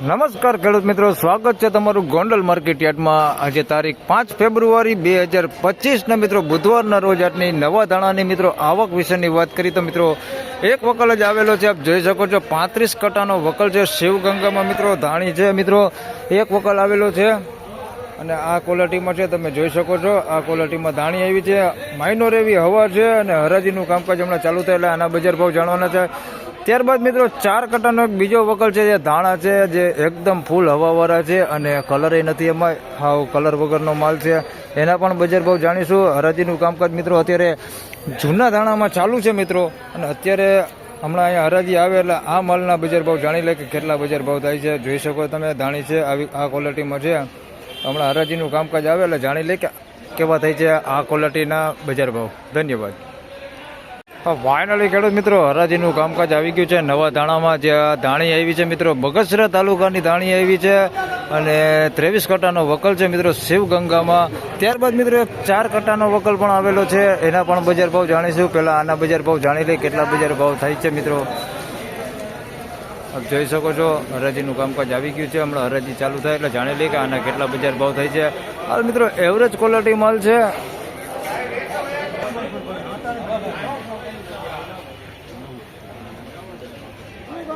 નમસ્કાર ખેડૂત મિત્રો, સ્વાગત છે તમારું ગોંડલ માર્કેટ યાર્ડમાં. આજે તારીખ પાંચ ફેબ્રુઆરી બે હજાર પચીસના મિત્રો, બુધવારના રોજ આજની નવા દાણાની મિત્રો, આવક વિશેની વાત કરી તો મિત્રો, એક વકલ જ આવેલો છે, આપ જોઈ શકો છો, પાંત્રીસ કટાનો વકલ છે, શિવગંગામાં મિત્રો, ધાણી છે મિત્રો, એક વકલ આવેલો છે. અને આ ક્વોલિટીમાં છે, તમે જોઈ શકો છો, આ ક્વોલિટીમાં ધાણી આવી છે માઇનોર એવી હવા છે, અને હરાજીનું કામકાજ હમણાં ચાલુ થાય આના બજાર ભાવ જાણવાના છે. ત્યારબાદ મિત્રો ચાર કટરનો એક બીજો વકલ છે, જે ધાણા છે, જે એકદમ ફૂલ હવાવાળા છે અને કલર નથી એમાં. હાવ કલર વગરનો માલ છે. એના પણ બજાર ભાવ જાણીશું. હરાજીનું કામકાજ મિત્રો અત્યારે જૂના ધાણામાં ચાલુ છે મિત્રો. અને અત્યારે હમણાં અહીંયા હરાજી આવે એટલે આ માલના બજાર ભાવ જાણી લે કે કેટલા બજાર ભાવ થાય છે. જોઈ શકો તમે, ધાણી છે, આવી આ ક્વોલિટીમાં છે. હમણાં હરાજીનું કામકાજ આવે એટલે જાણી લે કે કેવા થાય છે આ ક્વોલિટીના બજાર ભાવ. ધન્યવાદ. ફાઇનલી ખેડૂત મિત્રો, હરાજીનું કામકાજ આવી ગયું છે. નવા ધાણામાં જે ધાણી આવી છે મિત્રો, બગસરા તાલુકાની ધાણી આવી છે અને ત્રેવીસ કટાનો વકલ છે મિત્રો, શિવગંગામાં. ત્યારબાદ મિત્રો, એક ચાર કટાનો વકલ પણ આવેલો છે. એના પણ બજાર ભાવ જાણીશું. પહેલાં આના બજાર ભાવ જાણી લઈએ, કેટલા બજાર ભાવ થાય છે મિત્રો. આપ જોઈ શકો છો, હરાજીનું કામકાજ આવી ગયું છે. હમણાં હરાજી ચાલુ થાય એટલે જાણી લઈએ કે આના કેટલા બજાર ભાવ થાય છે. હાલ મિત્રો એવરેજ ક્વોલિટી માલ છે.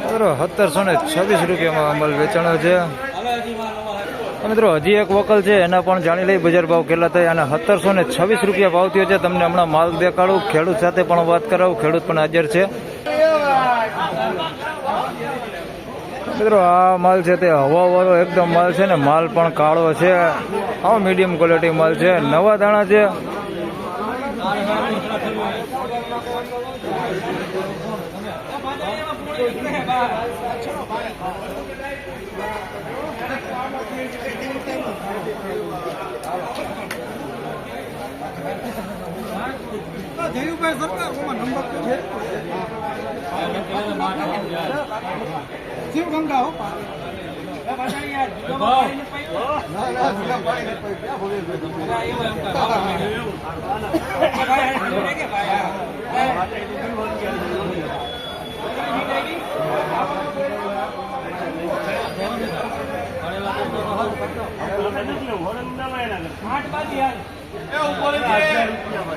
મિત્રો સત્તરસો ને છવ્વીસ રૂપિયામાં અમલ વેચાણો છે મિત્રો, હજી એક વકલ છે, એના પણ જાણી લઈ બજાર ભાવ કેટલા થાય અને સત્તરસો ને છવ્વીસ રૂપિયા ભાવ થયો છે. તમને હમણાં માલ દેખાડું, ખેડૂત સાથે પણ વાત કરાવું, ખેડૂત પણ હાજર છે. મિત્રો, આ માલ છે તે હવાવાળો એકદમ માલ છે ને, માલ પણ કાળો છે. આવો મીડિયમ ક્વોલિટી માલ છે. નવા દાણા છે. જયુભાઈ સરકાર ઓમાં નંબર તો છે શિવગંગા હો ના ના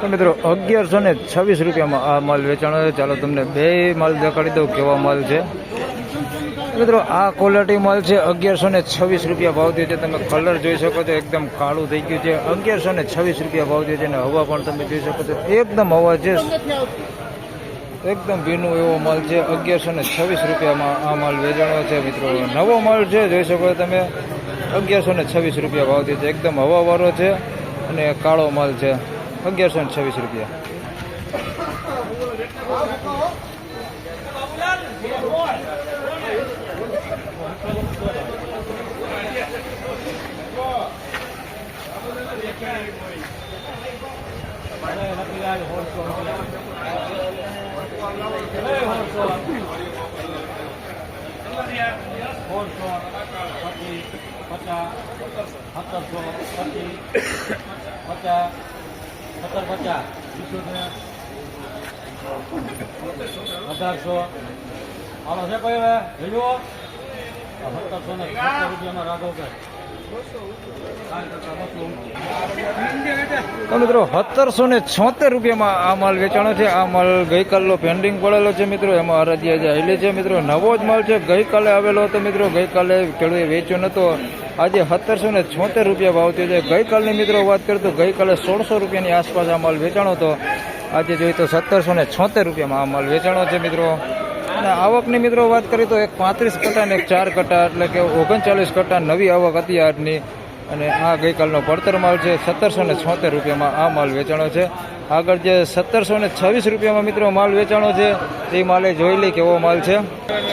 તો મિત્રો અગિયારસો ને છવ્વીસ રૂપિયામાં આ માલ વેચાણો છે ચાલો તમને બે માલ દેખાડી દઉં કેવા માલ છે. મિત્રો, આ ક્વોલિટી માલ છે. અગિયારસો ને છવ્વીસ રૂપિયા ભાવ થયો છે. તમે કલર જોઈ શકો છો. એકદમ કાળું થઈ ગયું છે. અગિયારસો ને છવ્વીસ રૂપિયા ભાવ થયો છે અને હવા પણ તમે જોઈ શકો છો. એકદમ હવા છે. એકદમ ભીનું એવો માલ છે. અગિયારસો ને છવ્વીસ રૂપિયામાં આ માલ વેચાણો છે. મિત્રો, નવો માલ છે. જોઈ શકો તમે. અગિયારસો ને છવ્વીસ રૂપિયા ભાવ થયો છે. એકદમ હવાવાળો છે અને કાળો માલ છે. અગિયારસો ને છવ્વીસ રૂપિયા પચાસ સત્તરસો પચીસ પચાસ સત્તર પચાસ. અઢારસો હાલો છે કોઈ હવે સત્તરસો ને સત્તર કરતા બસો તો મિત્રો, સત્તરસો ને છોતેર રૂપિયામાં આ માલ વેચાણો છે. આ માલ ગઈકાલનો પેન્ડિંગ પડેલો છે મિત્રો. એમાં હરાજી આજે આવેલી છે મિત્રો. નવો જ માલ છે. ગઈકાલે આવેલો હતો મિત્રો. ગઈકાલે ખેડૂએ વેચ્યો નતો. આજે સત્તરસો ને છોતેર રૂપિયા ભાવ થયો છે. ગઈકાલની મિત્રો વાત કરીએ તો ગઈકાલે સોળસો રૂપિયાની આસપાસ આ માલ વેચાણો હતો. આજે જોઈએ તો સત્તરસો ને છોતેર રૂપિયામાં આ માલ વેચાણો છે મિત્રો. અને આવકની મિત્રો વાત કરીએ તો એક પાંત્રીસ કટા ને એક ચાર કટા, એટલે કે ઓગણચાલીસ કટ્ટા નવી આવક હતી આજની. અને આ ગઈકાલનો પડતર માલ છે, સત્તરસો ને છોતેર રૂપિયામાં આ માલ વેચાણો છે. આગળ જે સત્તરસો ને છવ્વીસ રૂપિયામાં મિત્રો માલ વેચાણો છે, તે માલે જોઈ લઈ કેવો માલ છે.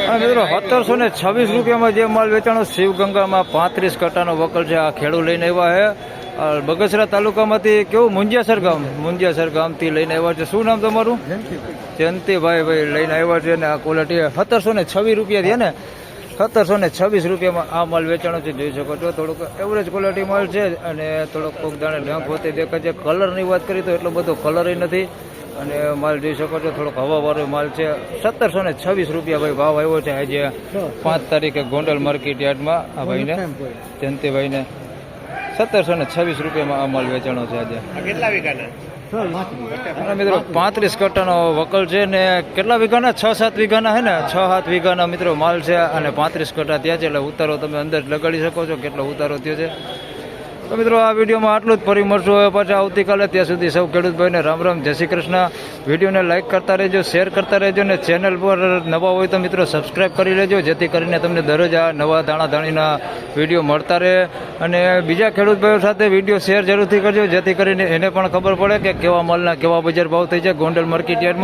અને મિત્રો સત્તરસો ને છવ્વીસ રૂપિયામાં જે માલ વેચાણો, શિવગંગામાં પાંત્રીસ કટાનો વકલ છે. આ ખેડૂત લઈને આવ્યા છે. બગસરા તાલુકામાંથી કેવું? મુંજિયાસર ગામ. મુંજિયાસર ગામથી લઈને આવ્યા છે. શું નામ તમારું? જયંતિભાઈ ભાઈ લઈને આવ્યા છે અને આ ક્વોલિટી સત્તરસો ને છવ્વીસ રૂપિયા થયા ને? સત્તરસો ને છવ્વીસ રૂપિયામાં આ માલ વેચાણો છે. જોઈ શકો છો થોડુંક એવરેજ ક્વોલિટી માલ છે અને થોડોક કોક દાણે ડંખ હોતે દેખાય છે. કલરની વાત કરીએ તો એટલો બધો કલરય નથી. અને માલ જોઈ શકો છો થોડોક હવાવાળો માલ છે. સત્તરસો ને છવ્વીસ રૂપિયા ભાઈ ભાવ આવ્યો છે આજે પાંચ તારીખે ગોંડલ માર્કેટ યાર્ડમાં આ ભાઈને જયંતિભાઈને. સત્તરસો ને છવ્વીસ રૂપિયામાં આ માલ વેચાણો છે આજે. અને મિત્રો પાંત્રીસ કટ્ટાનો વકલ છે ને કેટલા વીઘાના? છ સાત વીઘાના હે ને? છ સાત વીઘાના મિત્રો માલ છે અને પાંત્રીસ કટ્ટા ત્યાં છે. એટલે ઉતારો તમે અંદર લગાડી શકો છો. કેટલો ઉતારો થયો છે. તો મિત્રો, આ વિડીયોમાં આટલું જ. ફરી મળશું હવે પાછા આવતીકાલે. ત્યાં સુધી સૌ ખેડૂતભાઈને રામ રામ. જય શ્રી કૃષ્ણ. વિડીયોને લાઇક કરતા રહેજો, શેર કરતા રહેજો ને ચેનલ પર નવા હોય તો મિત્રો સબસ્ક્રાઇબ કરી લેજો, જેથી કરીને તમને દરરોજ આ નવા દાણા દાણીના વીડિયો મળતા રહે. અને બીજા ખેડૂત ભાઈઓ સાથે વીડિયો શેર જરૂરથી કરજો, જેથી કરીને એને પણ ખબર પડે કે કેવા માલના કેવા બજાર ભાવ થઈ છે. ગોંડલ માર્કેટ યાર્ડમાં